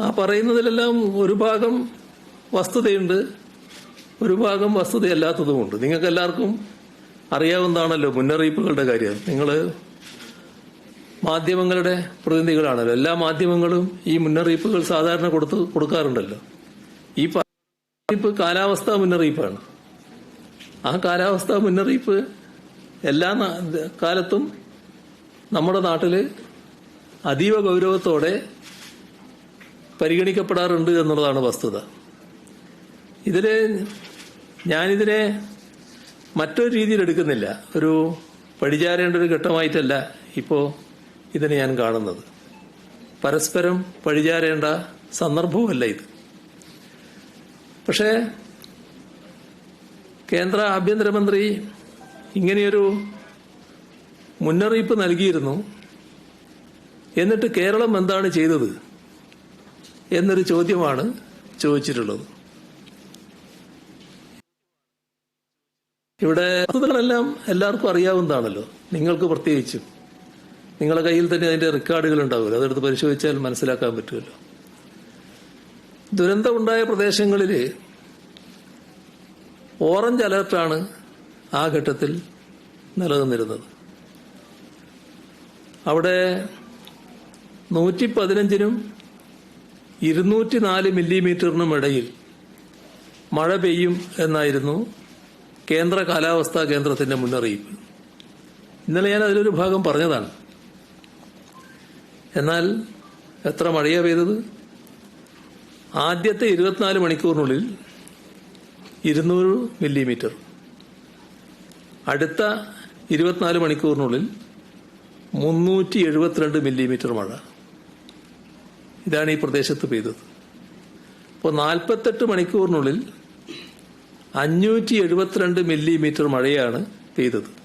ആ പറയുന്നതിലെല്ലാം ഒരു ഭാഗം വസ്തുതയുണ്ട് ഒരു ഭാഗം വസ്തുതയല്ലാത്തതുമുണ്ട്. നിങ്ങൾക്ക് എല്ലാവർക്കും അറിയാവുന്നതാണല്ലോ മുന്നറിയിപ്പുകളുടെ കാര്യം. നിങ്ങൾ മാധ്യമങ്ങളുടെ പ്രതിനിധികളാണല്ലോ. എല്ലാ മാധ്യമങ്ങളും ഈ മുന്നറിയിപ്പുകൾ സാധാരണ കൊടുത്ത് കൊടുക്കാറുണ്ടല്ലോ. ഈ മുന്നറിയിപ്പ് കാലാവസ്ഥാ മുന്നറിയിപ്പാണ്. ആ കാലാവസ്ഥാ മുന്നറിയിപ്പ് എല്ലാ കാലത്തും നമ്മുടെ നാട്ടിൽ അതീവ ഗൗരവത്തോടെ പരിഗണിക്കപ്പെടാറുണ്ട് എന്നുള്ളതാണ് വസ്തുത. ഇതിൽ ഞാനിതിനെ മറ്റൊരു രീതിയിൽ എടുക്കുന്നില്ല. ഒരു പഴിചാരേണ്ട ഒരു ഘട്ടമായിട്ടല്ല ഇപ്പോൾ ഇതിനെ ഞാൻ കാണുന്നത്. പരസ്പരം പഴിചാരേണ്ട സന്ദർഭവുമല്ല ഇത്. പക്ഷേ കേന്ദ്ര ആഭ്യന്തരമന്ത്രി ഇങ്ങനെയൊരു മുന്നറിയിപ്പ് നൽകിയിരുന്നു. എന്നിട്ട് കേരളം എന്താണ് ചെയ്തത്? എന്നൊരു ചോദ്യമാണ് ചോദിച്ചിട്ടുള്ളത്. ഇവിടെ വസ്തുതകളെല്ലാം എല്ലാവർക്കും അറിയാവുന്നതാണല്ലോ. നിങ്ങൾക്ക് പ്രത്യേകിച്ചും. നിങ്ങളുടെ കയ്യിൽ തന്നെ അതിന്റെ റെക്കോർഡുകൾ ഉണ്ടാവുമല്ലോ അതെടുത്ത് പരിശോധിച്ചാൽ മനസ്സിലാക്കാൻ പറ്റുമല്ലോ. ദുരന്തമുണ്ടായ പ്രദേശങ്ങളിൽ ഓറഞ്ച് അലർട്ടാണ് ആ ഘട്ടത്തിൽ നിലനിന്നിരുന്നത്. അവിടെ നൂറ്റി പതിനഞ്ചിനും ഇരുന്നൂറ്റി നാല് മില്ലിമീറ്ററിനും ഇടയിൽ മഴ പെയ്യും എന്നായിരുന്നു കേന്ദ്ര കാലാവസ്ഥാ കേന്ദ്രത്തിന്റെ മുന്നറിയിപ്പ്. ഇന്നലെ ഞാൻ അതിലൊരു ഭാഗം പറഞ്ഞതാണ്. എന്നാൽ എത്ര മഴയാ പെയ്തത്? ആദ്യത്തെ ഇരുപത്തിനാല് മണിക്കൂറിനുള്ളിൽ ഇരുന്നൂറ് മില്ലിമീറ്റർ. അടുത്ത ഇരുപത്തിനാല് മണിക്കൂറിനുള്ളിൽ മുന്നൂറ്റി എഴുപത്തിരണ്ട് മില്ലിമീറ്റർ മഴ. ഇതാണ് ഈ പ്രദേശത്ത് പെയ്തത്. അപ്പോൾ നാൽപ്പത്തെട്ട് മണിക്കൂറിനുള്ളിൽ അഞ്ഞൂറ്റി എഴുപത്തിരണ്ട് മില്ലിമീറ്റർ മഴയാണ് പെയ്തത്.